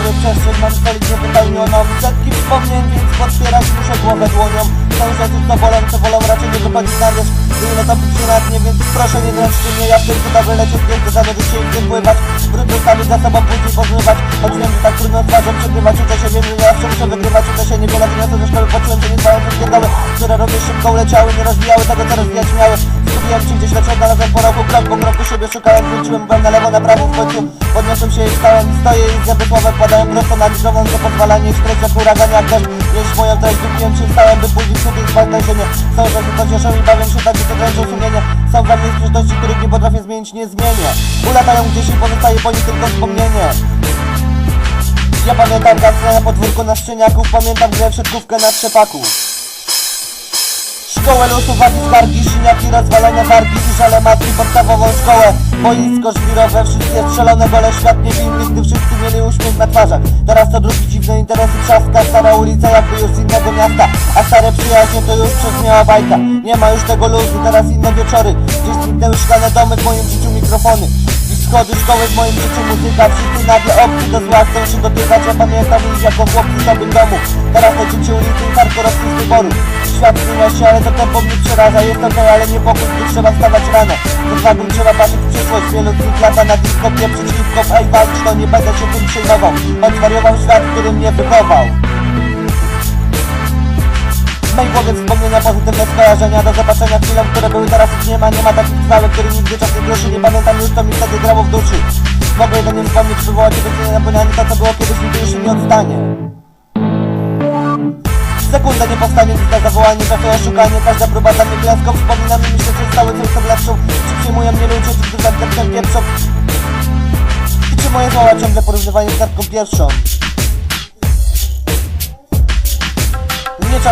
przestrzeń mam stolić niewypełnioną Setki wspomnień, więc podpierać muszę głowę dłonią. Są rzeczy co bolą, co bolą raczej nie wychodzić na wierzch. Ile to być na dnie, więc proszę nie dręczcie mnie Ja w tym cuda wylecieć, więc zanurzyć się i w tym pływać. Brud zostawić za sobą, później pozmywać Choć wiem, że tak trudno twarzą przegrywać Uczę się, wiem, że zawsze muszę wygrywać Uczę się niewiele wyniosę ze szkoły Poczułem, że nie dbają przez pierdoły Które robię szybko uleciały, nie rozwijały tego, co rozwijać miały Skupiłem się gdzieś lecz odnalazłem po roku krok Po kroku siebie szukałem, wróciłem byłem na lewo, na prawo w końcu Podniosłem się i stałem, stoję i zęby słowa wpadają prosto na mikrofon Co pozwala nie śpiewać jak huragan, jak deszcz Jeśli moją treść wypiłem się stałem, by później sobie na ziemię Są rzeczy, co cieszą i bawią się tak, że to dręczą sumienie Są dla mnie sprzeczności, których nie potrafię zmienić, nie zmienię. Ulatają gdzieś i pozostaje po nich tylko wspomnienie. Ja pamiętam gazdę na podwórku na szczeniaków Pamiętam grę w siatkówkę na trzepaku Szkołę losu, wagi, skargi, siniaki, rozwalone wargi i żale matki, podstawową szkołę. Boisko żwirowe, wszystkie strzelone gole, świat niewinny, gdy wszyscy mieli uśmiech na twarzach. Teraz to drugi dziwne interesy trzaska, stara ulica jakby już z innego miasta. A stare przyjaźnie to już przezmiała bajka Nie ma już tego luzu, teraz inne wieczory. Gdzieś zniknęły szklane domy, w moim życiu mikrofony schody szkoły w moim życiu muzyka Wszyscy nagle obcy do zła chcą się dotykać Ja pamiętam ich jako chłopcy w samym domu. Teraz to dzieci ulicy i hardkorowcy z wyboru. Świat zmienia się, ale to tempo mnie przeraża. Jest okej, ale nie pokój, gdy trzeba stawać rano. Z odwagą trzeba patrzeć w przyszłość. Wielu z nich lata na disco, pieprzyć hip-hop Ej, walcz, to nie będę się tym przejmował. On zwariował świat, który mnie wychował w mojej głowie wspomnienia, pozytywne skojarzenia. Do zobaczenia chwilom, które były teraz już nie ma. Nie ma takich trwałych, który nigdy czas nie groszy Nie pamiętam już, co mi wtedy grało w duszy. Mogę jedynie wspomnieć, przywołać obecnie napomnienie To, co było kiedyś, nigdy już się nie odstanie. Sekundę nie powstanie nic na zawołanie, trafia oszukanie. Każda próba dla mnie klęską Wspominam i myślę, że coś są lepszą Czy przyjmują mnie ludzie, czy gdy zakrętem pieprzą I czy moje słowa ciągle porównywanie z kartką pierwszą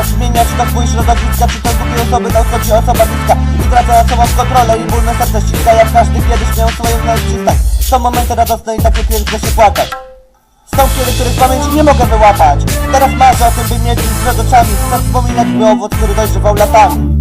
Czas zmieniać to twój środowiska Czy to głupie osoby, to chodzi osoba bliska. I tracę na sobą kontrolę i ból me serce ściska Jak każdy kiedyś miał swoją przystań Są momenty radosne i takie, chce się płakać. Są chwile, których w pamięci nie mogę wyłapać. Teraz marzę o tym, by mieć ich przed oczami. Chcę wspominać by owoc, który dojrzewał latami